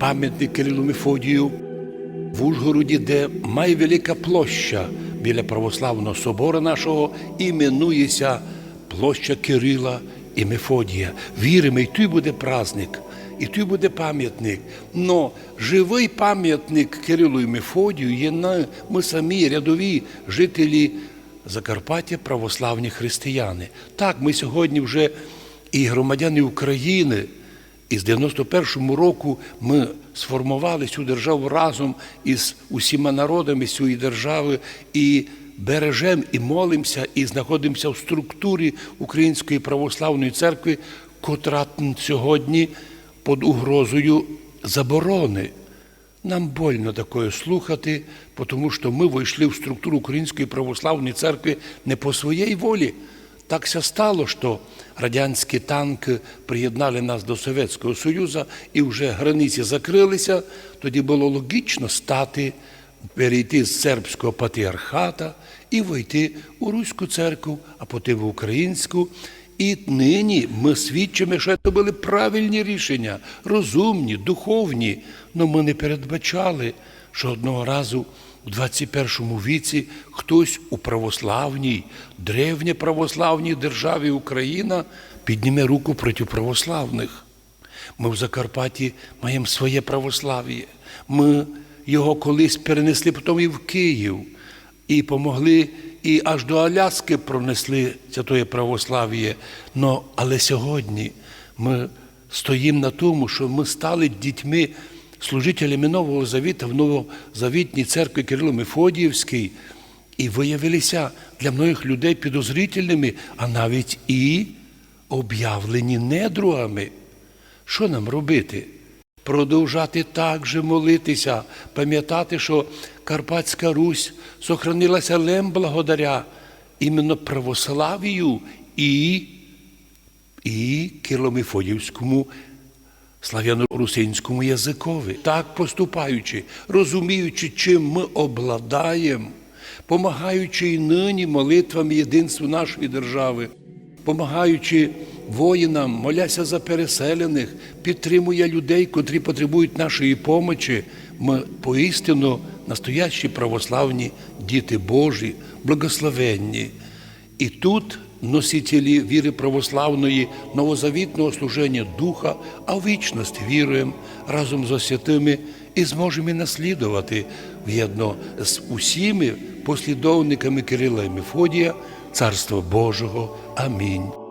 пам'ятник Кирилу Мефодію в Ужгороді, де має велика площа біля православного собору нашого, іменується площа Кирила і Мефодія. Віримо, і тут буде праздник, і тут буде пам'ятник. Но живий пам'ятник Кирилу і Мефодію є на ми самі рядові жителі Закарпаття, православні християни. Так, ми сьогодні вже і громадяни України. І з 91-му року ми сформували цю державу разом із усіма народами цієї держави і бережемо, і молимося, і знаходимося в структурі Української православної церкви, котра сьогодні під угрозою заборони. Нам больно такое слухати, тому що ми вийшли в структуру Української православної церкви не по своїй волі. Так ся стало, що радянські танки приєднали нас до Совєтського Союзу і вже границі закрилися. Тоді було логічно стати, перейти з сербського патріархата і вийти у Руську церкву, а потім в українську. І нині ми свідчимо, що це були правильні рішення, розумні, духовні. але ми не передбачали, що одного разу у 21 віці хтось у православній, древньоправославній державі Україна підніме руку проти православних. Ми в Закарпатті маємо своє православ'я. Ми його колись перенесли потім і в Київ, і помогли, і аж до Аляски пронесли святоє православ'я. Але сьогодні ми стоїмо на тому, що ми стали дітьми, служителями Нового Завіта в Новозавітній церкві Кирило Мефодіївській, і виявилися для многих людей підозрительними, а навіть і об'явлені недругами. Що нам робити? Продовжати так же молитися, пам'ятати, що Карпатська Русь сохранилася лем благодаря іменно православію і, і Кирломефодівському слав'яно-русинському язикові. Так поступаючи, розуміючи, чим ми обладаємо, помагаючи і нині молитвами єдинству нашої держави, помагаючи воїнам, моляся за переселених, підтримує людей, котрі потребують нашої помочі. Ми поістину настоящі православні діти Божі, благословенні. І тут носителі віри православної, новозавітного служення Духа, а в вічність віруємо разом з святими і зможемо наслідувати в'єдно з усіми послідовниками Кирила і Мефодія Царства Божого. Амінь.